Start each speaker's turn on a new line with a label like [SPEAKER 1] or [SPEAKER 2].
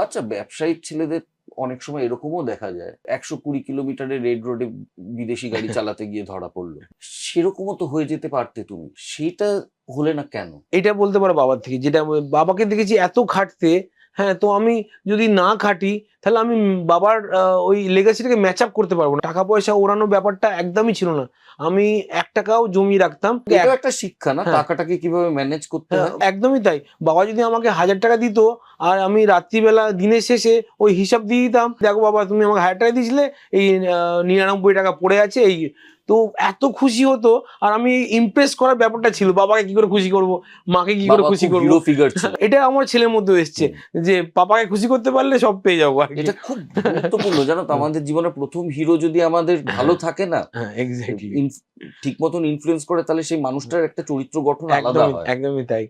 [SPEAKER 1] আচ্ছা ব্যবসায়িক ছেলেদের অনেক সময় এরকমও দেখা যায়। একশো কুড়ি কিলোমিটারের রেড রোডে বিদেশি গাড়ি চালাতে গিয়ে ধরা পড়ল। সেরকমও তো হয়ে যেতে পারতে তুমি। সেটা হলে না কেন?
[SPEAKER 2] এটা বলতে পারো বাবার থেকে। যেটা বাবাকে দেখেছি এত খাটতে হ্যাঁ তো আমি যদি না খাটি তাহলে আমি বাবার ওই লেগাসিটাকে ম্যাচ আপ করতে পারব না। টাকা পয়সা ওড়ানো ব্যাপারটা একদমই ছিল না। আমি এক টাকাও জমিয়ে রাখতাম।
[SPEAKER 1] একটা শিক্ষা না?
[SPEAKER 2] হ্যাঁ।
[SPEAKER 1] টাকাটাকে কীভাবে ম্যানেজ করতে
[SPEAKER 2] হ্যাঁ, একদমই তাই। বাবা যদি আমাকে হাজার টাকা দিত আর আমি রাত্রিবেলা দিনের শেষে ওই হিসাব দিয়ে দিতাম দেখো বাবা তুমি আমাকে হাজার টাকা দিয়েছিলে এই নিরানব্বই টাকা পড়ে আছে এই তো এত খুশি হতো আর আমি ইমপ্রেস করার ব্যাপারটা ছিল বাবাকে কি করে খুশি করব মাকে কি করে খুশি করব।
[SPEAKER 1] ফিগার
[SPEAKER 2] এটা আমার ছেলের মধ্যে এসছে যে পাপাকে খুশি করতে পারলে সব পেয়ে যাব আর
[SPEAKER 1] এটা খুব গুরুত্বপূর্ণ জানো তো আমাদের জীবনের প্রথম হিরো যদি আমাদের ভালো থাকে না
[SPEAKER 2] হ্যাঁ
[SPEAKER 1] ঠিক মতন ইনফ্লুয়েন্স করে তাহলে সেই মানুষটার একটা চরিত্র গঠন আলাদা হয়।
[SPEAKER 2] একদমই তাই।